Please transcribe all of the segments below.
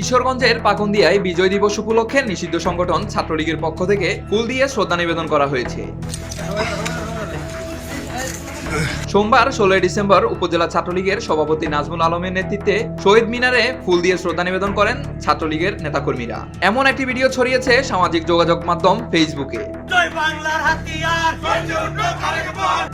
কিশোরগঞ্জের পাকুন্দিয়ায় বিজয় দিবস উপলক্ষে নিষিদ্ধ সংগঠন ছাত্রলীগের পক্ষ থেকে ফুল দিয়ে শ্রদ্ধা নিবেদন করা হয়েছে। সোমবার, ষোলোই ডিসেম্বর উপজেলা ছাত্রলীগের সভাপতি নাজমুল আলমের নেতৃত্বে শহীদ মিনারে ফুল দিয়ে শ্রদ্ধা নিবেদন করেন ছাত্রলীগের নেতাকর্মীরা। এমন একটি ভিডিও ছড়িয়েছে সামাজিক যোগাযোগ মাধ্যম ফেসবুকে।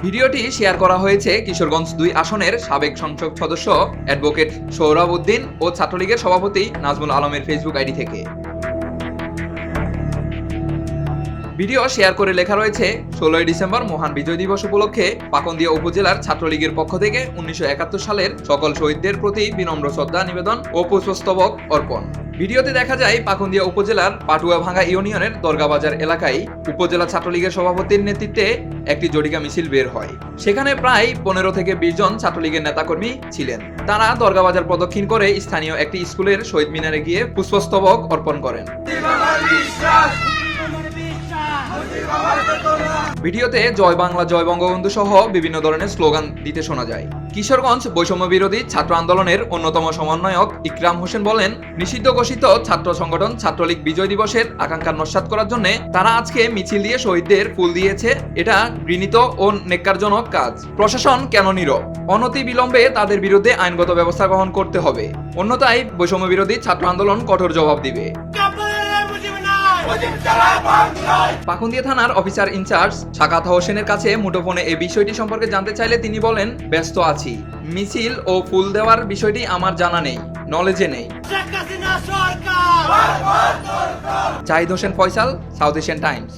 ভিডিওটি শেয়ার করা হয়েছে কিশোরগঞ্জ দুই আসনের সাবেক সংসদ সদস্য অ্যাডভোকেট সৌরভ উদ্দিন ও ছাত্রলীগের সভাপতি নাজমুল আলমের ফেসবুক আইডি থেকে। ভিডিও শেয়ার করে লেখা রয়েছে, ষোলোই ডিসেম্বর মহান বিজয় দিবস উপলক্ষে পাকন্দিয়া উপজেলার ছাত্রলীগের পক্ষ থেকে উনিশশো একাত্তর সালের সকল শহীদদের প্রতি বিনম্র শ্রদ্ধা, নিবেদন ও পুষ্পস্তবক অর্পণ। ভিডিওতে দেখা যায় পাকুন্দিয়া উপজেলার পাটুয়াভাঙ্গা ইউনিয়নের দরগাবাজার এলাকায় উপজেলা ছাত্রলীগের সভাপতির নেতৃত্বে একটি জটিকা মিছিল বের হয়। সেখানে প্রায় পনেরো থেকে বিশ জন ছাত্রলীগের নেতাকর্মী ছিলেন। তারা দরগাবাজার প্রদক্ষিণ করে স্থানীয় একটি স্কুলের শহীদ মিনারে গিয়ে পুষ্পস্তবক অর্পণ করেন। ভিডিওতে জয় বাংলা, জয় বঙ্গবন্ধু সহ বিভিন্ন ধরনের স্লোগান দিতে শোনা যায়। কিশোরগঞ্জ বৈষম্য বিরোধী ছাত্র আন্দোলনের অন্যতম সমন্বয়ক ইকরাম হোসেন বলেন, নিষিদ্ধ ঘোষিত ছাত্র সংগঠন ছাত্রলীগ বিজয় দিবসের আকাঙ্ক্ষা নস্বাত করার জন্য তারা আজকে মিছিল দিয়ে শহীদদের ফুল দিয়েছে। এটা ঘৃণিত ও নেককারজনক কাজ। প্রশাসন কেন নীরব? অনতি বিলম্বে তাদের বিরুদ্ধে আইনগত ব্যবস্থা গ্রহণ করতে হবে। অন্যথায় বৈষম্য বিরোধী ছাত্র আন্দোলন কঠোর জবাব দিবে। পাকুন্দিয়া থানার অফিসার ইনচার্জ সাকাত হোসেনের কাছে মুঠোফোনে এই বিষয়টি সম্পর্কে জানতে চাইলে তিনি বলেন ব্যস্ত আছি। মিছিল ও ফুল দেওয়ার বিষয়টি আমার জানা নেই নলেজে নেই। Zahid Hossain Faisal South Asian Times.